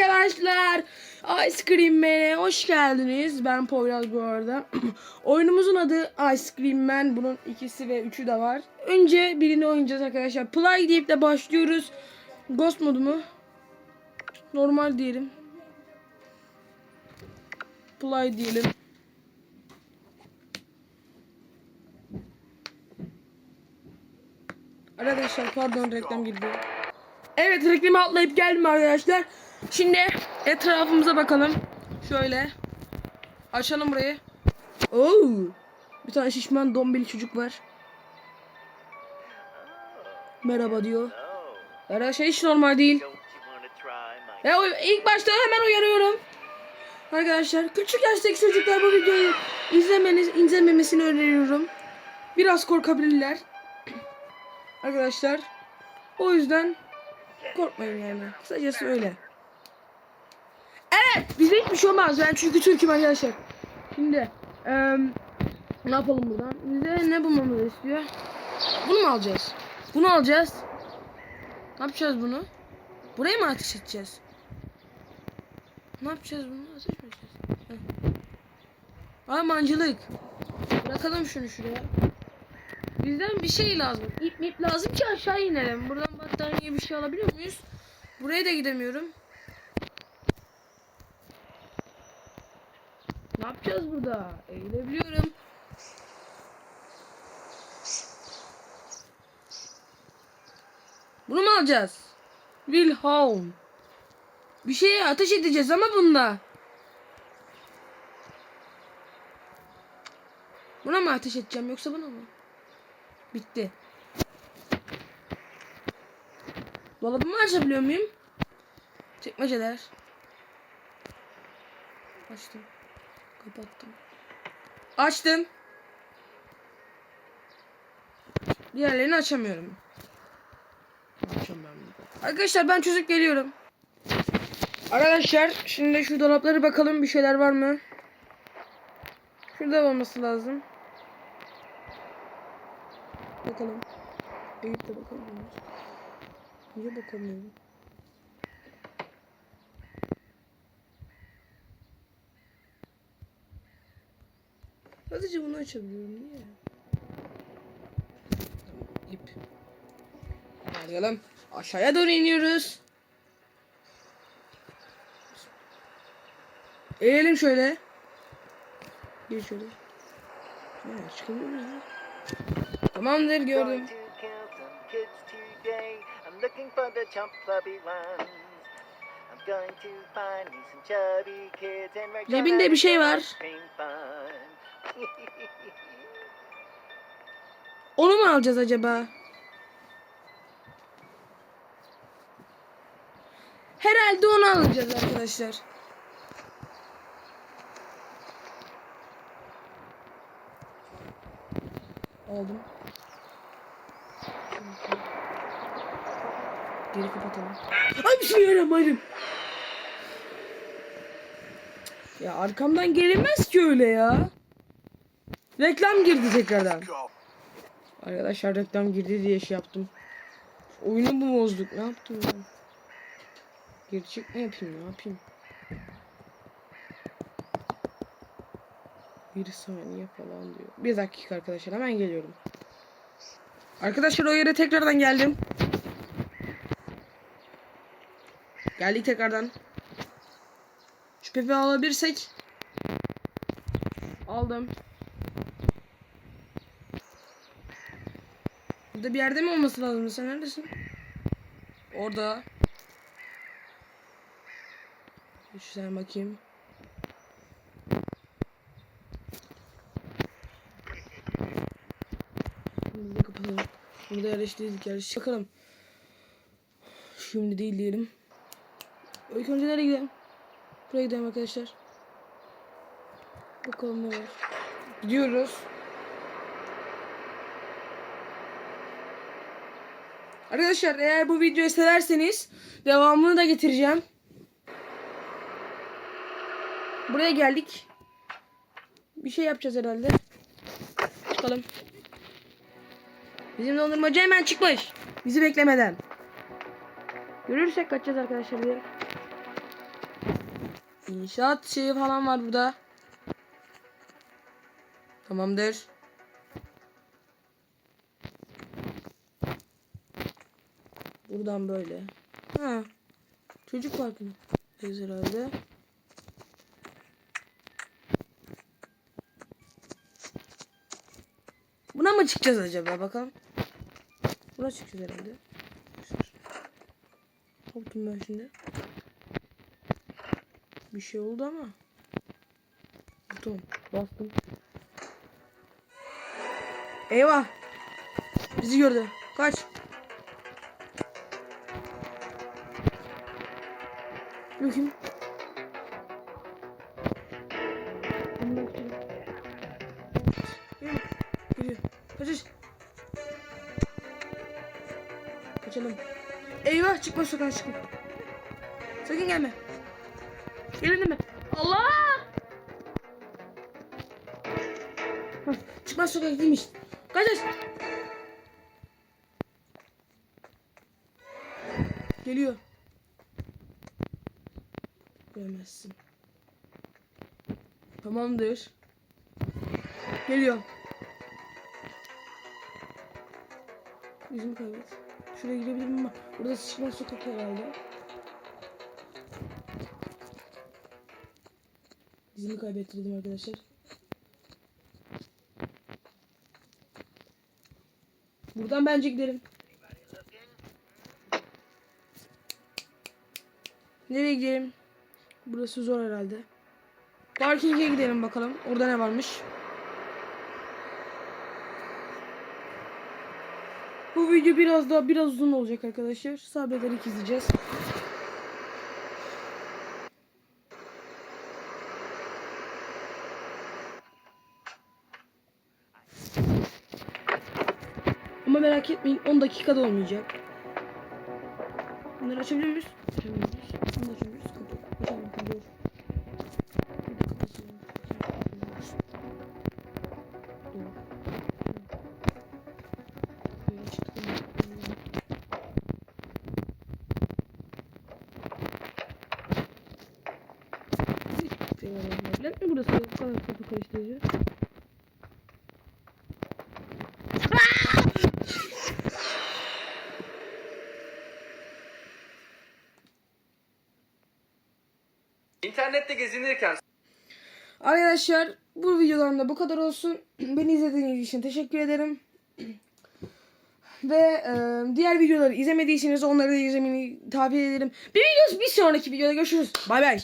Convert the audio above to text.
arkadaşlar. Ice Cream Man'e hoş geldiniz. Ben Poyraz bu arada. Oyunumuzun adı Ice Cream Man. Bunun ikisi ve üçü de var. Önce birini oynayacağız arkadaşlar. Play deyip de başlıyoruz. Ghost modu mu? Normal diyelim. Play diyelim. Arkadaşlar pardon reklam girdi. Evet reklamı atlayıp geldim arkadaşlar. Şimdi etrafımıza bakalım. Şöyle. Açalım burayı. Oo. Bir tane şişman dombili çocuk var. Merhaba diyor. Her şey hiç normal değil. Ve o- ilk başta hemen uyarıyorum. Arkadaşlar küçük yaştaki çocuklar bu videoyu izlemeniz, izlememesini öneriyorum. Biraz korkabilirler. Arkadaşlar o yüzden korkmayın yani. Kısacası öyle. Bize hiçbir şey olmaz. Ben çünkü Türk'üm arkadaşlar. Şimdi eee, ne yapalım buradan? Bize ne bulmamızı istiyor? Bunu mu alacağız? Bunu alacağız. Ne yapacağız bunu? Buraya mı ateş edeceğiz? Ne yapacağız bunu? Ateş mi edeceğiz? Aa mancılık. Bırakalım şunu şuraya. Bizden bir şey lazım. İp mip lazım ki aşağı inelim. Buradan battaniye bir şey alabiliyor muyuz? Buraya da gidemiyorum. Ne yapacağız burada? Eğilebiliyorum. Bunu mu alacağız? Wilhelm. Bir şeye ateş edeceğiz ama bunda. Buna mı ateş edeceğim yoksa buna mı? Bitti. Dolabımı açabiliyor muyum? Çekmeceler. Açtım. Kapattım. Açtım. Diğerlerini açamıyorum. Açamıyorum. Arkadaşlar ben çözüp geliyorum. Arkadaşlar şimdi şu dolaplara bakalım bir şeyler var mı? Şurada olması lazım. Bakalım. Eğip de bakalım. Niye bakamıyorum? Sadece bunu açabiliyorum. Niye? Tamam, ip. Aşağıya doğru iniyoruz. Eğelim şöyle. Gir şöyle. Ha, çıkabiliyor muyuz ya? Tamamdır gördüm. looking for the chump clubby ones. I'm going to find me some chubby kids and we're Cebinde gonna bir şey var. Onu mu alacağız acaba? Herhalde onu alacağız arkadaşlar. Aldım. Geri kapatalım. Ay bir şey yaramadım. Ya arkamdan gelinmez ki öyle ya. Reklam girdi tekrardan. Arkadaşlar reklam girdi diye şey yaptım. Oyunu mu bozduk? Ne yaptım ben? Gerçek ne yapayım? Ne yapayım? Bir saniye falan diyor. Bir dakika arkadaşlar hemen geliyorum. Arkadaşlar o yere tekrardan geldim. Geldik tekrardan. Şu pepe alabilirsek. Aldım. Burada bir yerde mi olması lazım? Sen neredesin? Orada. Şuradan bakayım. Bunu da kapatalım. Burada yerleştirdik yerleştirdik. Bakalım. Şimdi değil diyelim. İlk önce nereye gidelim? Buraya gidelim arkadaşlar. Bakalım ne var. Gidiyoruz. Arkadaşlar eğer bu videoyu severseniz devamını da getireceğim. Buraya geldik. Bir şey yapacağız herhalde. Çıkalım. Bizim dondurmacı hemen çıkmış. Bizi beklemeden. Görürsek kaçacağız arkadaşlar diye. İnşaat şeyi falan var burada. Tamamdır. Buradan böyle. Ha. Çocuk parkı. herhalde. Buna mı çıkacağız acaba bakalım. Buna çıkacağız herhalde. Yaptım ben şimdi? Bir şey oldu ama. Tamam bastım. Eyvah. Bizi gördü. Kaç. Bakayım. Geliyor. Kaçış. Kaçalım. Eyvah çıkma sokağa çıkma. Sakın gelme. Gelin mi? Allah! Hah, çıkmaz sokak değilmiş. Kaçış. Geliyor. Görmezsin. Tamamdır. Geliyor. Yüzümü kaybet. Şuraya girebilirim ama burada çıkmaz sokak herhalde. Dizimi kaybettirdim arkadaşlar. Buradan bence gidelim. Nereye gidelim? Burası zor herhalde. Parking'e gidelim bakalım. Orada ne varmış? Bu video biraz daha biraz uzun olacak arkadaşlar. Sabrederek izleyeceğiz. Ama merak etmeyin 10 dakikada olmayacak. Bunları açabiliyor muyuz? Labirent mi burası? Bu kadar kafa karıştırıcı. İnternette gezinirken Arkadaşlar bu videodan da bu kadar olsun. Beni izlediğiniz için teşekkür ederim. Ve e, diğer videoları izlemediyseniz onları da izlemeni tavsiye ederim. Bir, video, bir sonraki videoda görüşürüz. Bay bay.